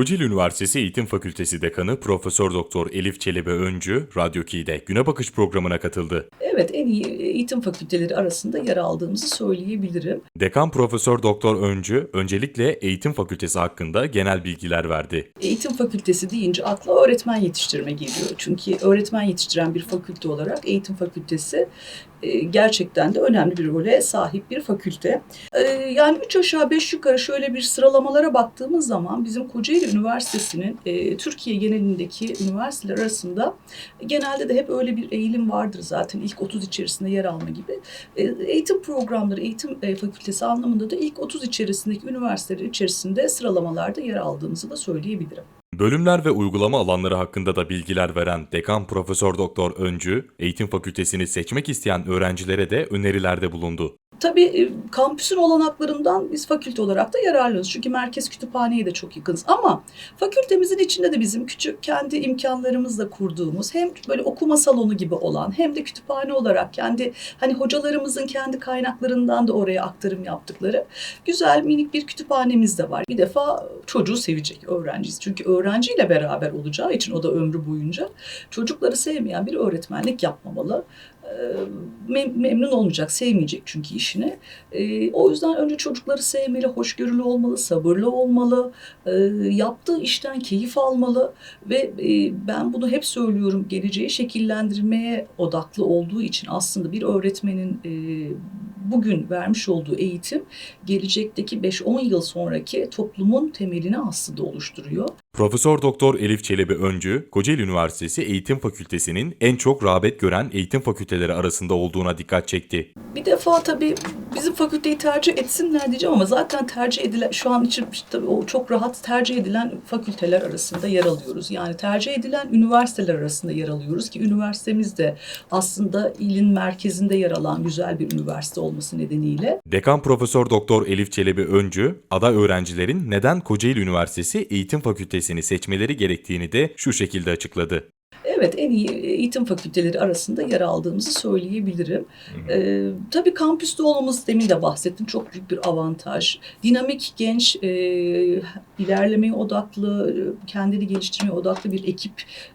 Kocaeli Üniversitesi Eğitim Fakültesi Dekanı Profesör Doktor Elif Çelebi Öncü, Radyo Kİ'de Güne Bakış programına katıldı. Evet, en iyi eğitim fakülteleri arasında yer aldığımızı söyleyebilirim. Dekan Profesör Doktor Öncü, öncelikle Eğitim Fakültesi hakkında genel bilgiler verdi. Eğitim fakültesi deyince akla öğretmen yetiştirme geliyor. Çünkü öğretmen yetiştiren bir fakülte olarak eğitim fakültesi e, gerçekten de önemli bir role sahip bir fakülte. E, Yani üç aşağı beş yukarı şöyle bir sıralamalara baktığımız zaman bizim Kocaeli Üniversitesi'nin e, Türkiye genelindeki üniversiteler arasında genelde de hep öyle bir eğilim vardır zaten ilk 30 içerisinde yer alma gibi. E, Eğitim programları, eğitim e, fakültesi anlamında da ilk 30 içerisindeki üniversiteler içerisinde sıralamalarda yer aldığımızı da söyleyebilirim. Bölümler ve uygulama alanları hakkında da bilgiler veren Dekan Profesör Doktor Öncü, Eğitim Fakültesini seçmek isteyen öğrencilere de önerilerde bulundu. Tabii e, kampüsün olanaklarından biz fakülte olarak da yararlanıyoruz. Çünkü merkez kütüphaneye de çok yakınız. Ama fakültemizin içinde de bizim küçük kendi imkanlarımızla kurduğumuz hem böyle okuma salonu gibi olan hem de kütüphane olarak kendi hani hocalarımızın kendi kaynaklarından da oraya aktarım yaptıkları güzel minik bir kütüphanemiz de var. Bir defa çocuğu sevecek öğrenciyiz. Çünkü öğrenciyle beraber olacağı için o da ömrü boyunca çocukları sevmeyen bir öğretmenlik yapmamalı memnun olmayacak, sevmeyecek çünkü işini. O yüzden önce çocukları sevmeli, hoşgörülü olmalı, sabırlı olmalı, yaptığı işten keyif almalı ve ben bunu hep söylüyorum, geleceği şekillendirmeye odaklı olduğu için aslında bir öğretmenin bugün vermiş olduğu eğitim gelecekteki 5-10 yıl sonraki toplumun temelini aslında oluşturuyor. Profesör Doktor Elif Çelebi Öncü, Kocaeli Üniversitesi Eğitim Fakültesi'nin en çok rağbet gören eğitim fakülteleri arasında olduğuna dikkat çekti. Bir defa tabii bizim fakülteyi tercih etsinler diyeceğim ama zaten tercih edilen şu an için tabii o çok rahat tercih edilen fakülteler arasında yer alıyoruz. Yani tercih edilen üniversiteler arasında yer alıyoruz ki üniversitemiz de aslında ilin merkezinde yer alan güzel bir üniversite olması nedeniyle Dekan Profesör Doktor Elif Çelebi Öncü, aday öğrencilerin neden Kocaeli Üniversitesi Eğitim Fakültesini seçmeleri gerektiğini de şu şekilde açıkladı. Evet, en iyi eğitim fakülteleri arasında yer aldığımızı söyleyebilirim. Ee, tabii kampüste olmamız demin de bahsettim çok büyük bir avantaj. Dinamik, genç, e, ilerlemeye odaklı, e, kendini geliştirmeye odaklı bir ekip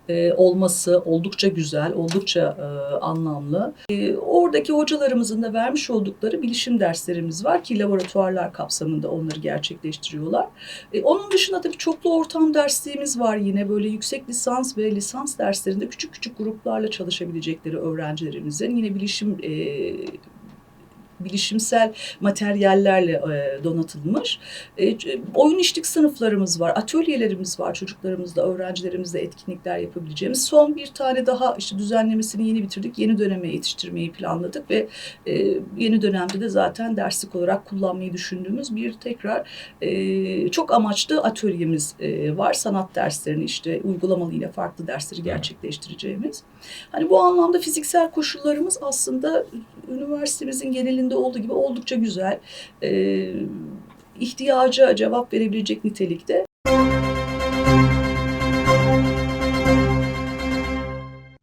e, olması oldukça güzel, oldukça e, anlamlı. E, oradaki hocalarımızın da vermiş oldukları bilişim derslerimiz var ki laboratuvarlar kapsamında onları gerçekleştiriyorlar. E, onun dışında tabii çoklu ortam dersliğimiz var yine böyle yüksek lisans ve lisans derslerinde küçük küçük gruplarla çalışabilecekleri öğrencilerimizin yine bilişim e, bilişimsel materyallerle e, donatılmış. E, oyun işlik sınıflarımız var, atölyelerimiz var çocuklarımızla, öğrencilerimizle etkinlikler yapabileceğimiz. Son bir tane daha işte düzenlemesini yeni bitirdik. Yeni döneme yetiştirmeyi planladık ve e, yeni dönemde de zaten derslik olarak kullanmayı düşündüğümüz bir tekrar e, çok amaçlı atölyemiz e, var. Sanat derslerini işte uygulamalı yine farklı dersleri gerçekleştireceğimiz. Hani bu anlamda fiziksel koşullarımız aslında üniversitemizin genelinde olduğu gibi oldukça güzel. Ee, ihtiyaca cevap verebilecek nitelikte.